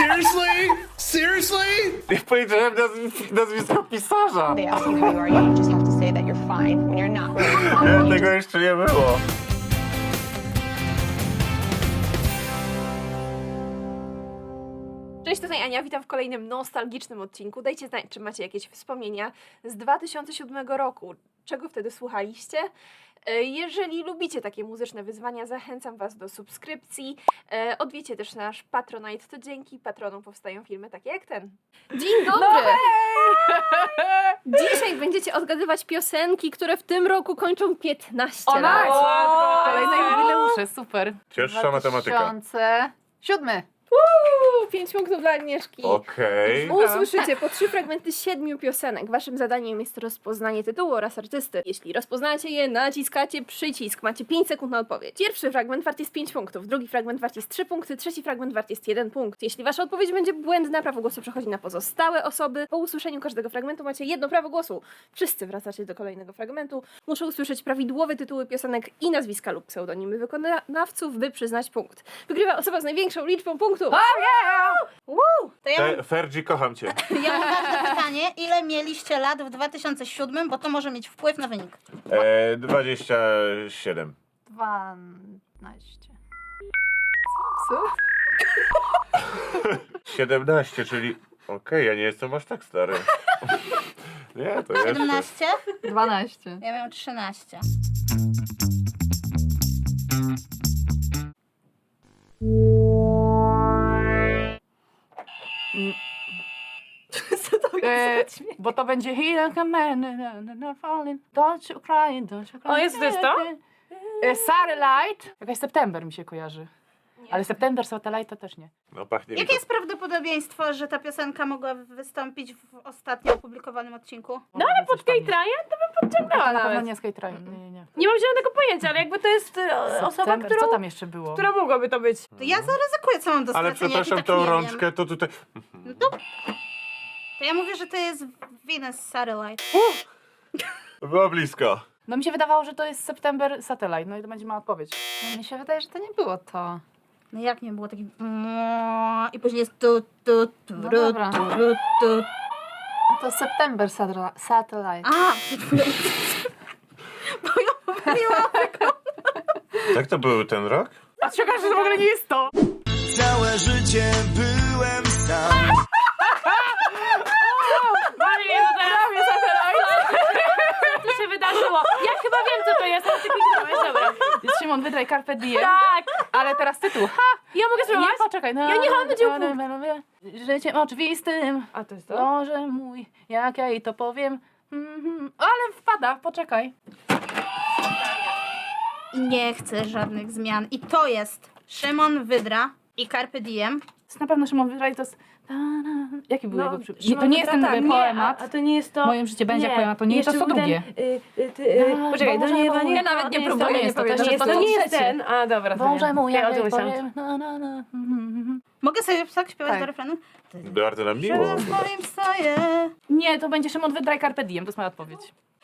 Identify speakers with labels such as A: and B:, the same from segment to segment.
A: Seriously? Seriously?
B: Nie powiedziałem nazw- nazwiska pisarza.
C: They ask you who you are, you just have to say that you're fine when you're not really fine.
B: Tego jeszcze nie było.
D: Cześć, tutaj Ania, witam w kolejnym nostalgicznym odcinku. Dajcie znać, czy macie jakieś wspomnienia z 2007 roku. Czego wtedy słuchaliście? E, Jeżeli lubicie takie muzyczne wyzwania, zachęcam Was do subskrypcji. E, Odwiecie też nasz Patronite, to dzięki patronom powstają filmy takie jak ten. Dzień dobry! Dzisiaj będziecie odgadywać piosenki, które w tym roku kończą 15
E: O,
D: lat.
E: nice! Kolejne jubileusze, super.
B: Cięższa matematyka.
E: 2007.
D: Uuu, Pięć punktów dla Agnieszki.
B: Okej.
D: Usłyszycie po trzy fragmenty siedmiu piosenek. Waszym zadaniem jest rozpoznanie tytułu oraz artysty. Jeśli rozpoznacie je, naciskacie przycisk. Macie 5 sekund na odpowiedź. Pierwszy fragment wart jest 5 punktów, drugi fragment wart jest 3 punkty, trzeci fragment wart jest 1 punkt. Jeśli wasza odpowiedź będzie błędna, prawo głosu przechodzi na pozostałe osoby. Po usłyszeniu każdego fragmentu macie jedno prawo głosu. Wszyscy wracacie do kolejnego fragmentu. Muszę usłyszeć prawidłowe tytuły piosenek i nazwiska lub pseudonimy wykonawców, by przyznać punkt. Wygrywa osoba z największą liczbą punktów. Woo!
F: To ja,
B: Fe- Fergie, kocham cię.
F: ja mam ważne pytanie. Ile mieliście lat w 2007, bo to może mieć wpływ na wynik.
B: E, 27.
E: 12.
B: 17, czyli... Okej, ja nie jestem aż tak stary. nie, to jeszcze.
F: 17?
E: 12.
F: Ja miałam 13.
E: E, bo to będzie He like a man, na, na, na, falling, don't you cry, don't you cry.
D: O, jest to jest to?
E: E, Satellite. Jakaś September mi się kojarzy. Ale September, Satellite to też nie.
B: No pachnie mi
F: Jakie
B: to.
F: jest prawdopodobieństwo, że ta piosenka mogła wystąpić w ostatnio opublikowanym odcinku?
E: No ale pod
D: Kate Ryan to bym podciągnęła
E: Na pewno
D: nawet.
E: nie Skate Train, nie, nie, nie.
D: Nie mam zielonego pojęcia, ale jakby to jest e, osoba,
E: September,
D: którą,
E: Co tam jeszcze było?
D: która mogłaby to być.
F: To ja zaryzykuję, co mam do
B: Ale
F: stracenia, jak i
B: przepraszam,
F: tak
B: tą
F: nie
B: rączkę
F: Wiem.
B: to tutaj...
F: No to... to ja mówię, że to jest Venus Satellite.
B: Było blisko.
E: No mi się wydawało, że to jest September Satellite, no i to będzie ma odpowiedź.
G: No, mi się wydaje, że to nie było to.
F: No jak nie było taki... I później jest tu, tu, tu,
G: No
F: ru,
G: dobra.
F: tu, ru, tu.
G: To September Satel- Satellite.
F: A! Bo ja mówiłam.
B: Tak to był ten rok?
D: A czekaj, że to w ogóle nie jest to.
A: Całe życie byłem sam.
D: Marie, to prawie satellite. Co się wydarzyło? Ja chyba wiem, co to jest, ale ty kliknąłeś, dobra.
E: Jest Szymon Wydraj Carpe Diem,
D: Tak,
E: ale teraz tytuł. Ha!
D: ja mogę
E: Nie,
D: spróbować?
E: poczekaj. No,
D: Ja nie mam będzie
E: no, no, no, Życiem oczywistym,
D: A to jest
E: Boże mój, jak ja jej to powiem. Mhm. Ale wpada, poczekaj.
F: I nie chcę żadnych zmian. I to jest Szymon Wydra i Carpe Diem.
E: To jest na pewno Szymon Wydraj, to jest... Jaki był jego przy... nie, To nie jest ten
D: tak,
E: poemat.
D: Nie, a, a to nie jest to...
E: Moje życie będzie jak poemat, to nie jest to, co
D: ten,
E: drugie.
D: y, y, y,
E: No,
D: poczekaj, to
E: Boże
D: nie, nie
E: Ja
G: nawet nie próbuję,
D: to,
E: nie jest to, to
D: to,
E: to
D: nie jest ten. A, dobra, to
E: Boże mój,
D: Ja.
E: Mhm, mhm.
F: Mogę sobie tak śpiewać
G: Tak.
F: do refrenu?
B: Bardzo nam miło.
F: Szymon w moim stoję.
E: Nie, to będzie Szymon Wydraj Carpe Diem, to jest moja odpowiedź.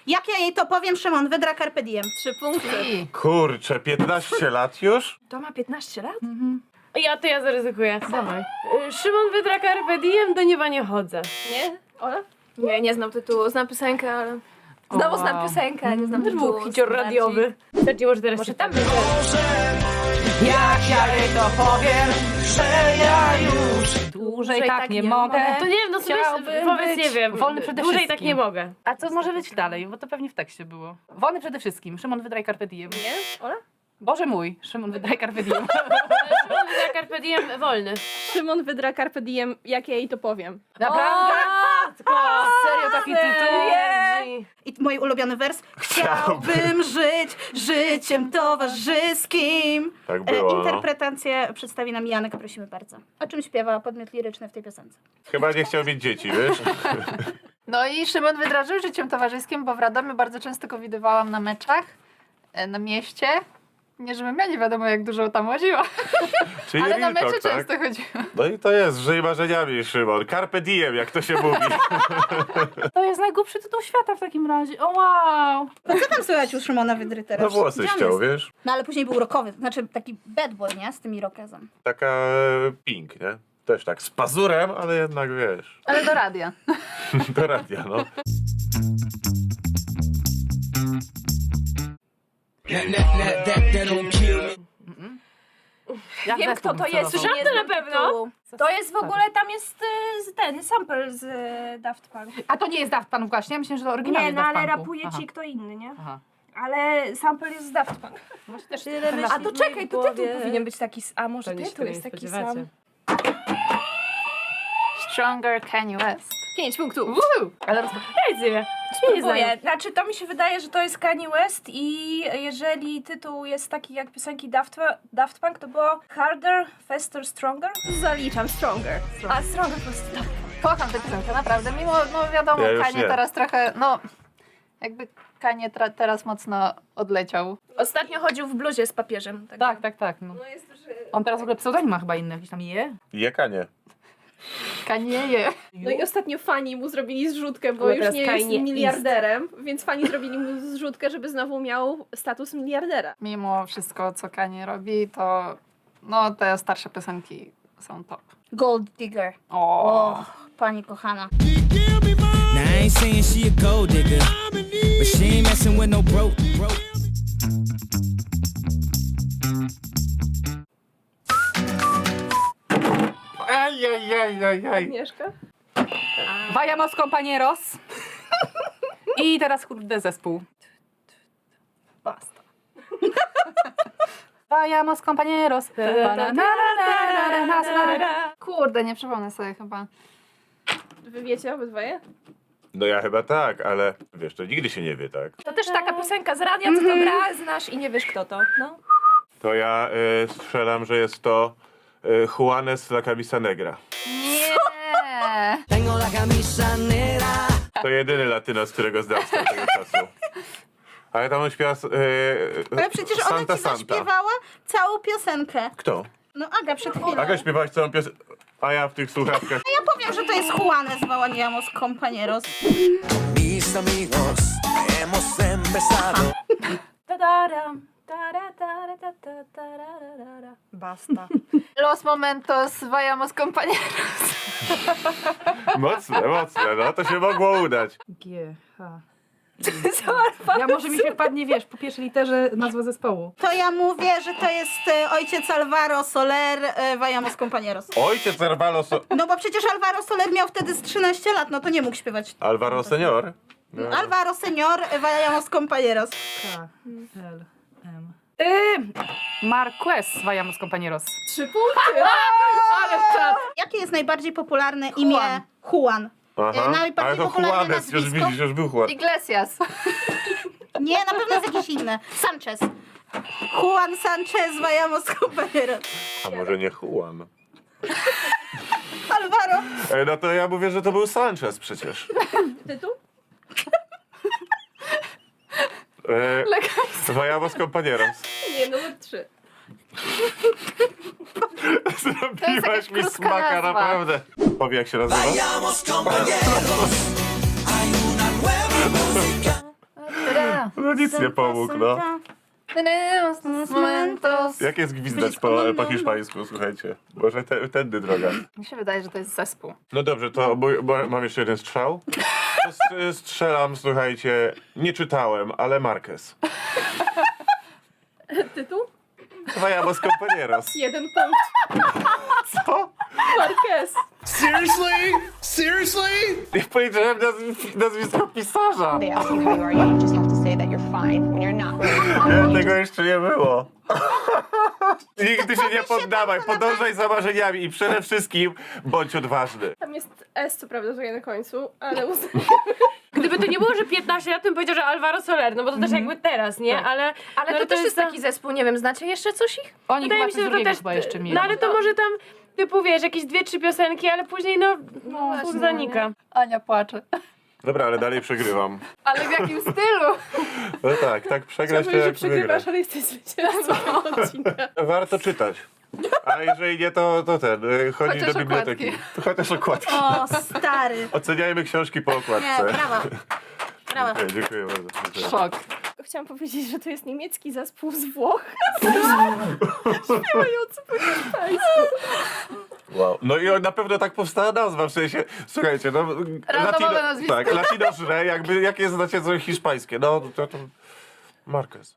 F: Jak ja jej to powiem, Szymon Wydra Carpe Diem.
D: Trzy punkty.
B: Kurczę, 15 lat już?
D: To ma 15 lat?
E: Mhm.
D: Ja to ja zaryzykuję.
E: Dawaj.
D: Y, Szymon Wydra Carpe Diem, do nieba nie chodzę. Nie? Ola? Nie, nie znam tytułu. Znam piosenkę, ale... Znowu
E: O,
D: znam
E: wow.
D: piosenkę, nie znam
E: Też
D: tytułu.
E: był hicior radiowy.
D: Sergi, może teraz może tam będzie.
E: Jak ja jej to powiem, że ja już dłużej tak nie mogę.
D: To nie wiem, no sobie
E: Chciałbym
D: powiedz,
E: być
D: nie wiem.
E: wolny przede
D: Dłużej
E: wszystkim.
D: tak nie mogę.
E: A co może być dalej? Bo to pewnie w tekście było. Wolny przede wszystkim. Szymon Wydraj Carpe Diem.
D: Nie? Ola?
E: Boże mój, Szymon Wydraj Carpe Diem.
D: Szymon Wydra Carpe Diem, wolny. Szymon Wydra Carpe Diem, jak ja jej to powiem.
E: Naprawdę?
D: O,
E: Serio taki tytuł?
F: I mój ulubiony wers. Chciałbym żyć życiem towarzyskim.
B: Tak
F: E,
B: było, no.
F: interpretację przedstawi nam Janek, prosimy bardzo. O czym śpiewa podmiot liryczny w tej piosence?
B: Chyba nie chciał mieć dzieci, wiesz?
G: No i Szymon wydrażył życiem towarzyskim, bo w Radomiu bardzo często go widywałam na meczach, e, na mieście. Nie, żebym ja nie wiadomo jak dużo tam łaziła,
B: Czyli
G: ale na mecze
B: tak?
G: często chodziłam.
B: No i to jest, żyj marzeniami, Szymon. Carpe diem, jak to się mówi.
E: To jest najgłupszy tytuł świata w takim razie. O wow!
F: No co tam słychać u Szymona Wydry teraz?
B: No włosy
F: Gdzie on
B: ściął,
F: jest?
B: wiesz?
F: No ale później był rockowy, znaczy taki bad boy, nie? Z tym irokezem.
B: Taka e, pink, nie? Też tak, z pazurem, ale jednak wiesz,
G: Ale do radia.
B: do radia, no.
E: Ja
D: Wiem, kto to jest,
E: celował.
D: żadne na pewno.
F: To jest w ogóle, tam jest y, ten sample z y, Daft Punk.
E: A to nie jest Daft Punk właśnie? Ja myślę, że to oryginalnie
F: Nie, no
E: Daft
F: ale
E: Punku.
F: rapuje
E: Aha.
F: ci kto inny, nie?
E: Aha.
F: Ale sample jest z Daft Punk.
E: Właśnie też
D: A to czekaj, to tytuł powinien być taki, s- a może tytuł jest taki sam.
G: Stronger Kanye West.
D: 5 punktów.
G: Woo! Ale roz...
F: Spróbuję. Znaczy, to mi się wydaje, że to jest Kanye West i jeżeli tytuł jest taki jak piosenki Daft, Daft Punk, to było Harder, Faster, Stronger?
D: Zaliczam Stronger.
F: A Stronger po prostu.
G: Kocham tę piosenkę, naprawdę. Mimo, no wiadomo,
B: Ja
G: Kanye
B: nie.
G: teraz trochę, no... Jakby Kanye tra- teraz mocno odleciał.
F: Ostatnio chodził w bluzie z papieżem. Tak.
E: Tak, tak, tak. No. On teraz w ogóle pseudonim ma chyba inny, jakiś tam je.
B: Jekanie.
G: Kanieje.
D: No i ostatnio fani mu zrobili zrzutkę, bo już nie jest miliarderem, więc fani zrobili mu zrzutkę, żeby znowu miał status miliardera.
G: Mimo wszystko, co Kanye robi, to no te starsze piosenki są top.
F: Gold Digger.
G: O,
F: O, pani kochana.
H: Now I ain't saying she a gold digger, but she ain't messing with no broke, broke.
B: Ajajajajaj.
D: Agnieszka?
E: Vayamos compañeros. I teraz kurde zespół.
G: basta.
E: Vayamos compañeros.
G: Kurde, nie przypomnę sobie chyba.
D: Wy wiecie obydwoje?
B: No ja chyba tak, ale wiesz, to nigdy się nie wie, tak?
F: To też taka piosenka z radia, co to gra, znasz i nie wiesz kto to. No.
B: To ja y, strzelam, że jest to y, Juanes la Camisa Negra.
G: Nie!
H: Tengo la camisa negra.
B: To jedyny latynos, którego znam z tamtego czasu. Ale tam on śpiewa y,
F: Ale przecież ona
B: Santa
F: ci
B: Santa.
F: zaśpiewała całą piosenkę.
B: Kto?
F: No Aga przed chwilą.
B: Aga śpiewałaś całą piosenkę, a ja w tych słuchawkach.
F: Ja powiem, że to jest Juanes Bałaniamos Compañeros.
H: Mis amigos, hemos empezado.
F: Tadaram, tara, tara. Basta.
G: Los momentos vayamos compañeros.
B: Mocne, mocne, no to się mogło udać.
E: G, H. Ja może mi się wpadnie, wiesz, po pierwszej literze nazwa zespołu.
F: To ja mówię, że to jest e, ojciec Alvaro Soler e, Vayamos Compañeros.
B: Ojciec Alvaro, so
F: No bo przecież Alvaro Soler miał wtedy z 13 lat, no to nie mógł śpiewać.
B: Alvaro Senior. No.
F: Alvaro Senior e, Vayamos Compañeros.
E: K, L, Ym, Marquez Vayamos compañeros.
D: Trzy punkty! Ale czad!
F: Jakie jest najbardziej popularne imię Juan?
B: Aha.
F: E, najbardziej
B: Ale to
F: popularne
B: Juanes, już
F: nazwisko?
B: widzisz, już był Juan.
G: Iglesias.
F: Nie, na pewno jest jakieś inne. Sanchez. Juan Sanchez Vayamos Compañeros.
B: A może nie Juan?
F: Alvaro.
B: E, No to ja mówię, że to był Sanchez przecież.
D: Tytuł?
B: E, Vayamos compañeros.
D: Nie, numer trzy.
B: Zrobiłaś mi
G: krótka
B: smaka,
G: nazwa.
B: naprawdę. Powie jak się nazywa?
H: Vayamos compañeros. Hay una nueva música.
G: Tada.
B: No nic nie pomógł, no.
G: Momentos.
B: Jak jest gwizdać po, po hiszpańsku, słuchajcie? Może te, tędy droga.
G: Mi się wydaje, że to jest zespół.
B: No dobrze, to bo, bo mam jeszcze jeden strzał. Strzelam, słuchajcie, nie czytałem, ale Marquez.
D: Tytuł?
B: Vayamos compañeros.
D: Jeden punkt.
B: Co?
D: Marquez.
A: Seriously? Seriously?
B: Nie powiedziałem nazw- nazwisko pisarza.
C: They ask you how you are, you just have to say that you're fine when you're not
B: tego jeszcze nie było. Nigdy się nie poddawaj, podążaj za marzeniami i przede wszystkim bądź odważny.
D: Tam jest S, co prawda, tutaj na końcu, ale uznaj.
I: Gdyby to nie było, że 15 lat, to bym powiedział, że Alvaro Soler, no bo to też jakby teraz, nie? Ale,
F: Ale
I: no
F: to też jest taki zespół, nie wiem, znacie jeszcze coś ich?
E: Oni
I: Wydaje
E: chyba
I: mi się, że to też...
E: chyba jeszcze mieli.
I: No ale to może tam, typu wiesz, jakieś dwie, trzy piosenki, ale później no, no
G: właśnie,
I: zanika.
G: Ania płacze.
B: Dobra, ale dalej przegrywam.
G: Ale w jakim stylu?
B: No tak, tak przegrać to
D: Chciałbym, że
B: jak wygrać.
D: przegrywasz, ale jesteś zwycięzcą odcinka.
B: Warto czytać. A jeżeli nie, to, to ten, y, chodzić
G: Chociaż
B: do biblioteki. To chociaż okładki.
F: O, stary.
B: Oceniajmy książki po
F: Nie,
B: okładce.
F: brawa. Brawa.
B: Dziękuję, dziękuję bardzo. Dziękuję.
G: Szok.
D: Chciałam powiedzieć, że to jest niemiecki zespół z Włoch. Śpiewający po hiszpańsku.
B: Wow. No i na pewno tak powstała nazwa, w sensie, słuchajcie, no...
G: Randomowe nazwisko.
B: Tak, latino żre, jakby, jakie znacie co hiszpańskie, no to... to Marquez.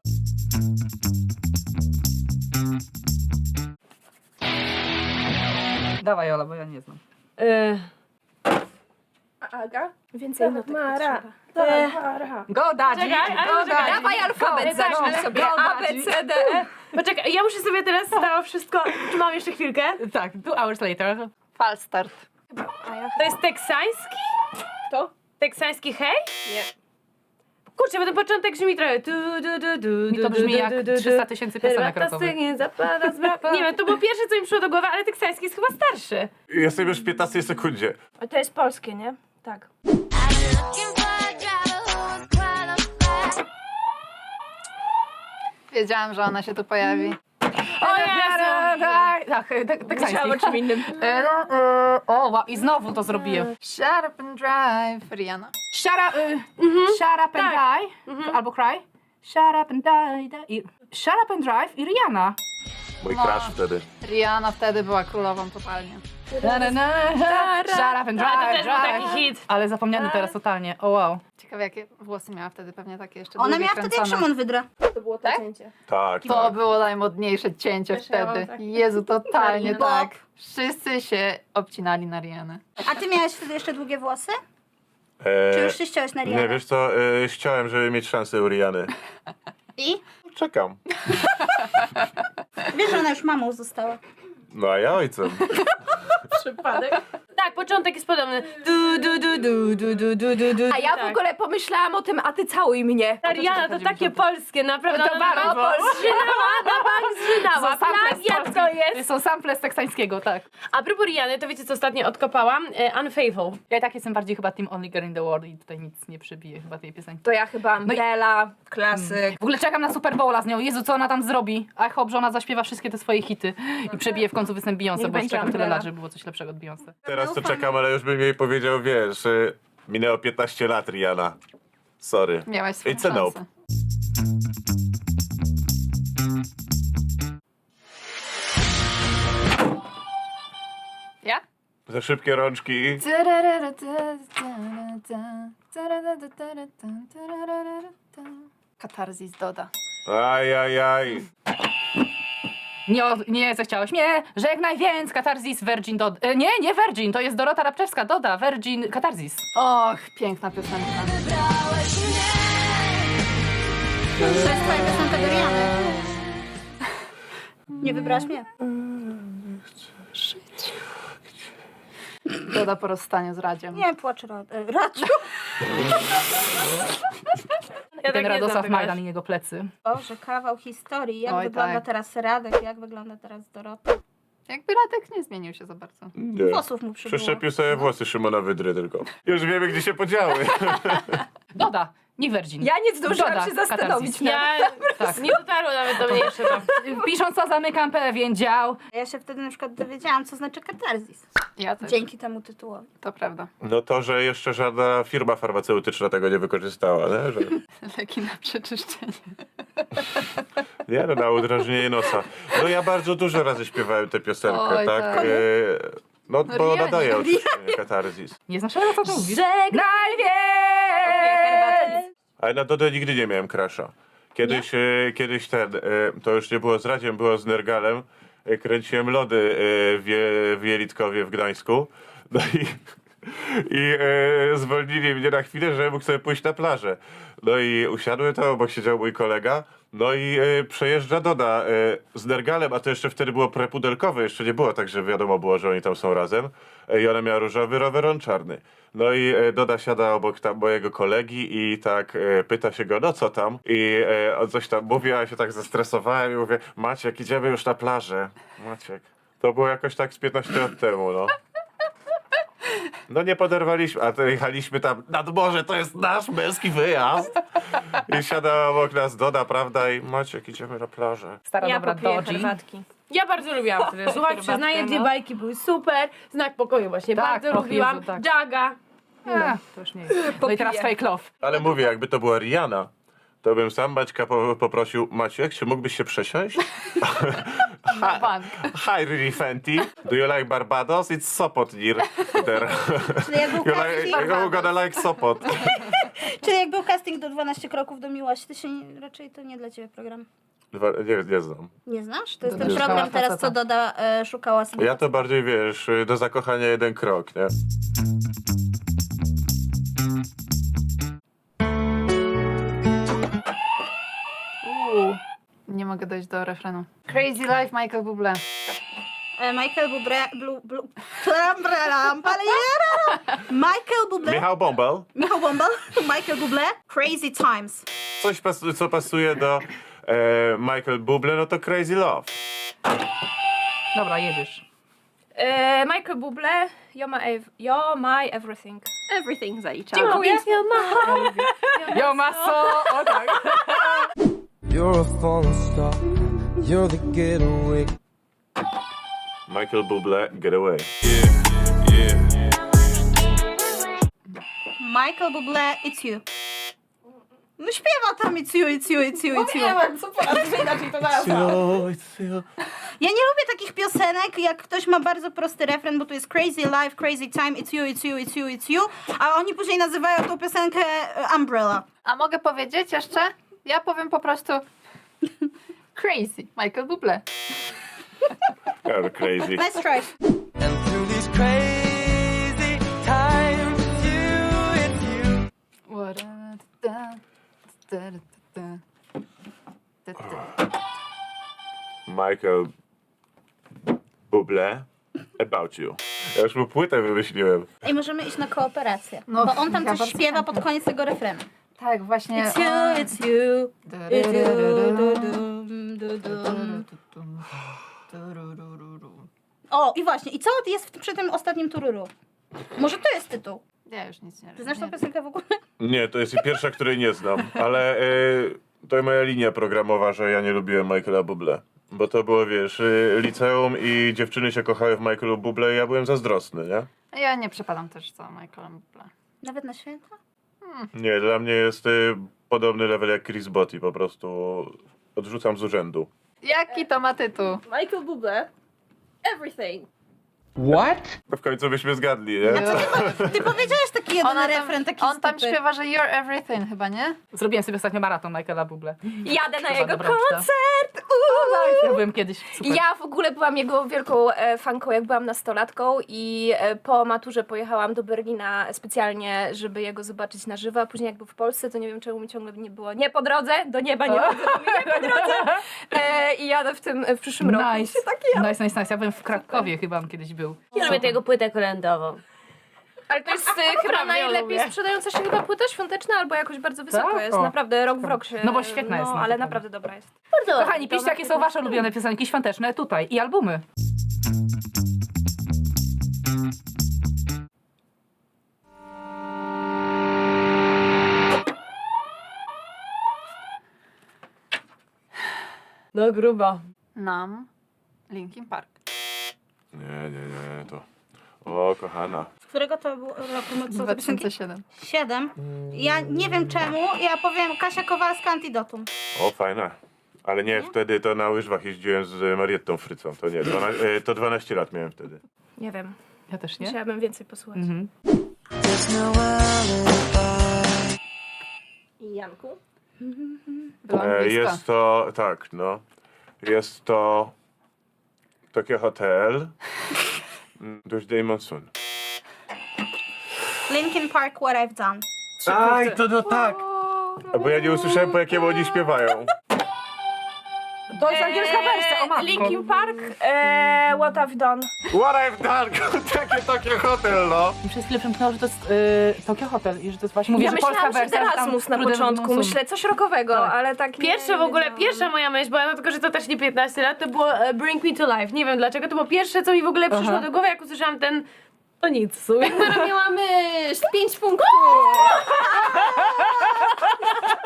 E: Dawaj Ola, bo ja nie znam.
I: Y,
D: A Aga? Więcej notek
F: Mara.
D: potrzeba.
E: Go Dadzi!
I: Czekaj, ale
E: Go
I: czekaj.
E: Dadzi!
D: Dawaj alfabet,
E: Go,
D: zacznij sobie.
E: go,
D: A, B,
E: Dadzi.
D: C, D, E.
I: Poczekaj, ja muszę sobie teraz stało wszystko. Czy mam jeszcze chwilkę?
E: Tak, two hours later.
G: False start.
I: To jest teksański?
D: To?
I: Teksański hej?
D: Nie.
I: Kurczę, bo ten początek brzmi trochę. Du, du, du, du,
E: Mi to
I: du,
E: brzmi
I: du,
E: jak
I: du, du, du.
E: 300 tysięcy piosenek
I: Herbata
E: rockowych.
I: stygnie, zapada z. Nie wiem, to było pierwsze, co mi przyszło do głowy, ale teksański jest chyba starszy.
B: Jestem już w 15 sekundzie.
F: A to jest polskie, nie? Tak.
G: Wiedziałam, że ona się tu pojawi.
I: O Jezu!
E: Tak, te- teksański.
D: Myślałam o czym innym.
E: E, e, O, wow, i znowu to zrobiłem.
G: Shut up and drive. Rihanna.
E: Shut up, y, shut up and die, albo cry. Shut up and die, die. I, shut up and drive i Rihanna.
B: Mój
G: No.
B: crush wtedy.
G: Rihanna wtedy była królową totalnie.
E: Na, na, na, shut up and drive,
I: to też był
E: drive.
I: taki hit.
E: Ale zapomniany teraz totalnie, o wow.
G: Ciekawe, jakie włosy miała wtedy, pewnie takie jeszcze
J: Ona
G: długie,
J: miała wtedy jak
G: kręcone.
J: Szymon Wydra.
D: To było to cięcie.
B: Tak,
G: To
B: tak.
G: było najmodniejsze cięcie
D: Też miałam
G: wtedy.
D: takie.
G: Jezu, totalnie
J: Bo-
G: tak. Wszyscy się obcinali na Rihanę.
J: A ty miałeś wtedy jeszcze długie włosy?
B: E,
J: Czy już się ściąłeś na?
B: Nie, wiesz co, e, chciałem, żeby mieć szansę u Riany.
J: I?
B: Czekam.
J: Wiesz, że ona już mamą została.
B: No a ja ojcem.
D: Paddock
I: Tak, początek jest podobny. Du, du, du, du, du, du, du, du, du.
D: A ja w
I: tak.
D: ogóle pomyślałam o tym, a ty całuj mnie.
I: Ta Rihanna to takie polskie, naprawdę.
E: To
I: ona na
E: bardzo.
I: bank zżynała, na bank zżynała.
E: Są sample z
I: Plagiat to jest.
E: Są sample z teksańskiego, tak.
I: A propos Rihanny, to wiecie co ostatnio odkopałam? E, Unfaithful.
E: Ja i tak jestem bardziej chyba Team Only Girl in the World i tutaj nic nie przebije chyba tej piosenki.
D: To ja chyba Umbrella, klasyk.
E: W ogóle czekam na Super Bowla z nią. Jezu, co ona tam zrobi? I hope, że ona zaśpiewa wszystkie te swoje hity i przebije w końcu występ Beyoncé, bo już
D: będzie
E: czekam tyle
D: Umbrella.
E: lat, żeby było coś lepszego od Beyoncé.
B: Teraz to czekam, ale już bym jej powiedział, wiesz, e, minęło 15 lat, Rihanna. Sorry.
G: Miałaś swoją
B: It's a nope.
G: szansę. Ja?
B: Za szybkie rączki.
G: Katarzis doda.
B: Aj, aj, aj.
E: Nie, o- nie zechciałeś mnie, żegnaj więc, Katarzis, Virgin Doda. E, nie, nie Virgin, to jest Dorota Rabczewska, Doda, Virgin, Katarzis.
G: Och, piękna piosenka.
J: To jest twoja piosenka do Rihanny. Nie wybrałaś mnie.
G: Doda po rozstaniu z Radziem.
J: Nie płacz, Rad-
I: Ja
E: Ten
I: tak nie
E: Radosław
I: znam
E: Majdan i jego plecy.
J: Boże, kawał historii. Jak
G: Oj,
J: wygląda
G: tak.
J: teraz Radek, jak wygląda teraz Dorota.
G: Jakby Radek nie zmienił się za bardzo.
B: Nie.
J: Włosów mu przybyło.
B: Przeszczepił sobie włosy Szymona Wydry tylko. Już wiemy, gdzie się podziały.
E: Doda, nie Virgin.
D: Ja nie zdążyłam
E: Doda,
D: się zastanowić.
I: Ja
E: Tak.
I: nie dotarło nawet do mnie jeszcze.
E: Pisząc to zamykam pewien dział.
J: Ja się wtedy na przykład dowiedziałam, co znaczy katarzis.
G: Ja też.
J: Dzięki temu tytułowi.
G: To prawda.
B: No to, że jeszcze żadna firma farmaceutyczna tego nie wykorzystała, nie? Że,
G: Leki na przeczyszczenie.
B: nie, no, na udrażnienie nosa. No ja bardzo dużo razy śpiewałem tę piosenkę,
G: Oj,
B: tak?
G: tak.
B: E, no bo
G: Rianie.
B: nadaje oczywiście katarzis.
E: Nie znasz, ale co to mówisz?
D: Żegnaj
B: Ale na Dodę nigdy nie miałem crasha. Kiedyś, e, kiedyś ten, e, to już nie było z Radziem, było z Nergalem. E, kręciłem lody e, w, Je- w Jelitkowie w Gdańsku. No i, i e, zwolnili mnie na chwilę, że mógł sobie pójść na plażę. No i usiadłem tam, obok siedział mój kolega. No i e, przejeżdża Doda e, z Nergalem, a to jeszcze wtedy było prepudelkowe, jeszcze nie było tak, że wiadomo było, że oni tam są razem. E, I ona miała różowy rower, on czarny. No i Doda siada obok tam mojego kolegi i tak pyta się go, no co tam? I on coś tam mówi, a ja się tak zestresowałem i mówię, Maciek, idziemy już na plażę. Maciek. To było jakoś tak z 15 lat temu, no. No nie poderwaliśmy, a to jechaliśmy tam nad morze, to jest nasz męski wyjazd. I siada obok nas Doda, prawda? I Maciek, idziemy na plażę.
E: Stara
I: Ja
E: dobra
I: popiję herbatki. Ja bardzo lubiłam wtedy. Słuchaj, przyznaję, dwie
E: no.
I: bajki były super. Znak pokoju właśnie
E: Tak,
I: bardzo
E: och
I: lubiłam.
E: Jezu, tak.
I: Jaga.
E: A, to już nie jest. No i teraz fake love.
B: Ale mówię, jakby to była Rihanna, to bym sam Maćka po, poprosił, Maciek, czy mógłbyś się przesiąść?
G: Na bank.
B: Hi, really Fenty. Do you like Barbados? It's Sopot near there.
F: Czyli jak był
B: you, like, you gonna like Sopot.
F: Czyli jak był casting do 12 kroków do miłości, to się nie, raczej to nie dla ciebie program.
B: Dwa, nie, nie znam.
F: Nie znasz? To jest ten
G: szukała
F: program teraz,
G: faceta.
F: co Doda e, szukała sobie.
B: Ja to bardziej, wiesz, do zakochania jeden krok, nie?
G: Uuu. Nie mogę dojść do refrenu. Crazy Life Michael Bublé.
F: E, Michael Bublé... Blu, blu, blam, blam. Michael Bublé...
B: Michał Bąbel.
F: Michał Bąbel. Michael Bublé. Crazy Times.
B: Coś, pas, co pasuje do e, Michael Bublé, no to Crazy Love.
E: Dobra, jedziesz.
K: E, Michael Bublé, You're my, ev- you're my everything.
D: Everything zaliczam.
K: Dziękuję.
E: Yo, maso! O tak.
H: You're a falling star. You're the getaway.
B: Michael Bublé, Get Away.
F: Michael Bublé, It's You. No śpiewa tam It's You, It's You, It's You, It's You.
D: co po raz inaczej to zaraz.
F: Ja nie lubię takich piosenek, jak ktoś ma bardzo prosty refren, bo tu jest Crazy Life, Crazy Time, It's You, It's You, It's You, It's You, a oni później nazywają tą piosenkę e, Umbrella.
G: A mogę powiedzieć jeszcze? Ja powiem po prostu Crazy Michael Bublé.
B: You're crazy.
F: Nice try.
H: And through these crazy times, it's you, it's you.
G: What a- da- da- da- da- da- da- da.
B: Michael Bublé, About You. Ja już mu płytę wymyśliłem.
F: I możemy iść na kooperację,
G: No,
F: bo on tam
G: ja
F: coś
G: bardzo
F: śpiewa pod koniec tego refrenu.
G: Tak, właśnie.
F: It's you, it's you, it's you, du, du.
G: Turururu.
F: O, i właśnie, i co jest w- przy tym ostatnim tururu? Może to jest tytuł.
G: Ja już nic nie
F: Ty znasz tą piosenkę w ogóle?
B: Nie, to jest pierwsza, której nie znam, ale e, to jest moja linia programowa, że ja nie lubiłem Michaela Bublé. Bo to było, wiesz, y, liceum i dziewczyny się kochały w Michaelu Bublé i ja byłem zazdrosny, nie?
G: Ja nie przepadam też za Michaelem Bublé.
F: Nawet na święta?
B: Nie, dla mnie jest y, podobny level jak Chris Botti, po prostu odrzucam z urzędu.
G: Jaki to ma tytuł?
D: Michael Bublé. Everything.
A: What?
B: No w końcu byśmy zgadli, nie?
F: Ty powiedziałeś taki jeden
G: Ona tam,
F: refren, taki
G: on tam
F: stupy.
G: śpiewa, że you're everything chyba, nie?
E: Zrobiłem sobie ostatnio maraton Michaela Bublé.
D: Jadę na
E: Chyba
D: jego
E: dobra uczta.
D: koncert!
E: Ja byłem kiedyś super.
D: Ja w ogóle byłam jego wielką e, fanką, jak byłam nastolatką i e, po maturze pojechałam do Berlina specjalnie, żeby jego zobaczyć na żywo, a później jak był w Polsce, to nie wiem czemu mi ciągle nie było nie po drodze, do nieba nie po drodze, nie po drodze. E, I jadę w tym, w przyszłym roku.
E: Nice.
D: tak
E: nice, nice, nice. Ja byłem w Krakowie chyba on kiedyś był.
I: Ja lubię tego płytę kolędową.
D: Ale to jest e, chyba
I: Naprawdę
D: najlepiej
I: lubię.
D: sprzedająca się chyba płyta świąteczna, albo jakoś bardzo wysoko
E: Tak?
D: jest.
E: O.
D: Naprawdę rok w rok się...
E: No bo świetna jest,
D: No,
E: no,
D: ale naprawdę dobra jest.
I: Bardzo
E: Kochani, piszcie jakie są wasze ulubione piosenki świąteczne tutaj i albumy.
I: No grubo.
G: Nam Linkin Park.
B: Nie, nie, nie, to... O, kochana.
F: Z którego to było roku? No, co to piosenki?
G: 2007.
F: Siedem. Ja nie wiem czemu, ja powiem Kasia Kowalska Antidotum.
B: O, fajne. Ale nie, wtedy to na łyżwach jeździłem z Mariettą Frycą, to nie, 12, e, to 12 lat miałem wtedy.
D: Nie wiem.
E: Ja też nie.
D: Musiałabym więcej posłuchać.
E: Mhm.
D: Janku?
B: E, jest to, tak, no. Jest to Tokyo Hotel. Tuesday Monsoon.
F: Linkin Park, What I've Done.
B: Aj, to no tak! Bo ja nie usłyszałem, po jakiemu oni śpiewają.
E: To jest angielska wersja, o matko.
K: Linkin Park, e, What I've Done.
B: What I've done! Takie Tokyo Hotel, no!
E: Mi przez chwilę przemknęło, że to jest y, Tokyo Hotel i że to jest właśnie... Mówię,
D: Ja
E: że polska
D: myślałam, że
E: wersja. że tam
D: Erasmus na
E: Trudem
D: początku, myślę coś rokowego,
E: Tak.
D: ale tak nie,
I: Pierwsze w ogóle,
D: wiedziałam.
I: pierwsza moja myśl była, no tylko, że to też nie 15 lat, to było e, Bring Me to Life. Nie wiem dlaczego, to było pierwsze, co mi w ogóle przyszło
E: Aha.
I: do głowy, jak usłyszałam ten... To nic w sumie.
D: Myśl, pięć punktów!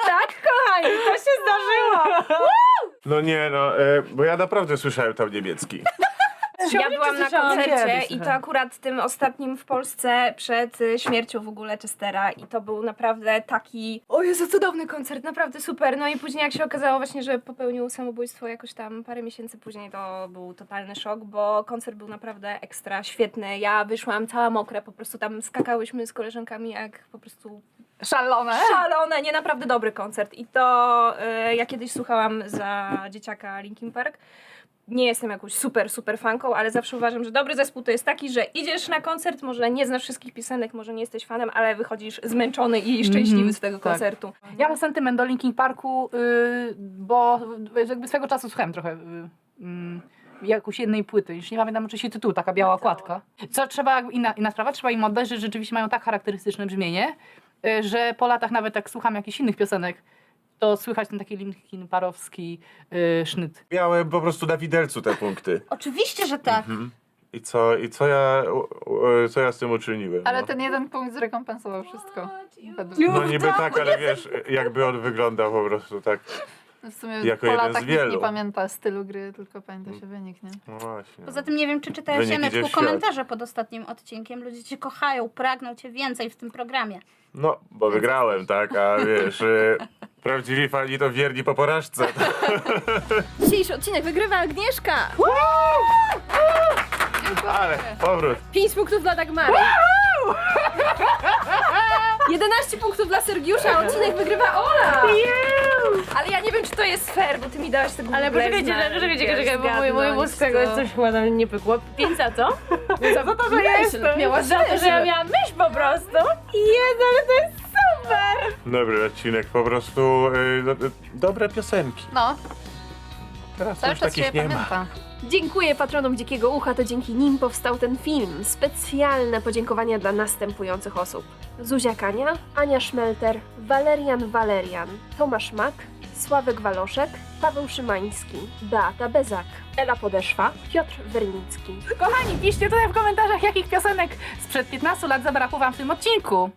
I: tak, kochani, to się zdarzyło.
B: No nie, no, e, bo ja naprawdę słyszałem tam niemiecki.
D: Ja byłam na
I: słyszałam
D: koncercie
E: kiedyś
D: i to
E: trochę.
D: akurat tym ostatnim w Polsce przed y, śmiercią w ogóle Chestera i to był naprawdę taki, o Jezu, cudowny koncert, naprawdę super. No i później jak się okazało właśnie, że popełnił samobójstwo jakoś tam parę miesięcy później, to był totalny szok, bo koncert był naprawdę ekstra świetny. Ja wyszłam cała mokra, po prostu tam skakałyśmy z koleżankami jak po prostu
G: Szalone.
D: szalone, nie naprawdę dobry koncert. I to y, ja kiedyś słuchałam za dzieciaka Linkin Park. Nie jestem jakąś super, super fanką, ale zawsze uważam, że dobry zespół to jest taki, że idziesz na koncert, może nie znasz wszystkich piosenek, może nie jesteś fanem, ale wychodzisz zmęczony i szczęśliwy
E: Mhm,
D: z tego
E: tak.
D: koncertu.
E: Ja mam sentyment do Linkin Parku, yy, bo jakby swego czasu słuchałem trochę yy, mm, jakoś jednej płyty. Już nie pamiętam oczywiście tytułu, taka biała okładka. Co trzeba, inna, inna sprawa, trzeba im oddać, że rzeczywiście mają tak charakterystyczne brzmienie, że po latach nawet jak słucham jakichś innych piosenek, to słychać ten taki Linkin Parowski yy, sznyt.
B: Miałem po prostu na widelcu te punkty.
F: Oczywiście, że tak.
B: I co, i co ja, u- co ja z tym uczyniłem?
G: Ale
B: no?
G: ten jeden punkt zrekompensował wszystko. Według
B: No niby tak, ale wiesz, jakby on wyglądał po prostu tak.
G: W sumie
B: jako
G: po
B: jeden z
G: latach nie
B: wielu.
G: pamięta stylu gry, tylko pamięta się wynik, nie?
B: No właśnie.
F: Poza tym nie wiem, czy czytałeś
B: Wynik idzie
F: Janeczku
B: w świat.
F: komentarze pod ostatnim odcinkiem. Ludzie cię kochają, pragną cię więcej w tym programie.
B: No, bo wygrałem, tak, a wiesz, y, prawdziwi fani to wierni po porażce.
L: Dzisiejszy odcinek wygrywa Agnieszka!
B: Ale powrót.
L: 5 punktów dla Dagmary. 11 punktów dla Sergiusza, a odcinek wygrywa Ola!
D: Ale ja nie to jest fair, bo ty mi dałaś tego
I: Ale poczekajcie,
D: zna-
I: czekajcie,
D: wiesz,
I: czekajcie, bo mój, mój mózg tego
D: co-
I: coś chyba tam nie pykło. Pięć za co?
L: Za to, że
I: Jestem.
L: Miałaś
I: Za to, że ja miałam myśl po prostu. Jezu, ale to jest super!
B: Dobry odcinek, po prostu y, do, dobre piosenki.
G: No,
B: Teraz
G: cały
B: już
G: czas się
B: takich nie ma.
G: pamięta.
L: Dziękuję patronom Dzikiego Ucha, to dzięki nim powstał ten film. Specjalne podziękowania dla następujących osób. Zuzia Kania, Ania Szmelter, Walerian Walerian, Tomasz Mak, Sławek Waloszek, Paweł Szymański, Beata Bezak, Ela Podeszwa, Piotr Wernicki.
E: Kochani, piszcie tutaj w komentarzach, jakich piosenek sprzed 15 lat zabrakło wam w tym odcinku.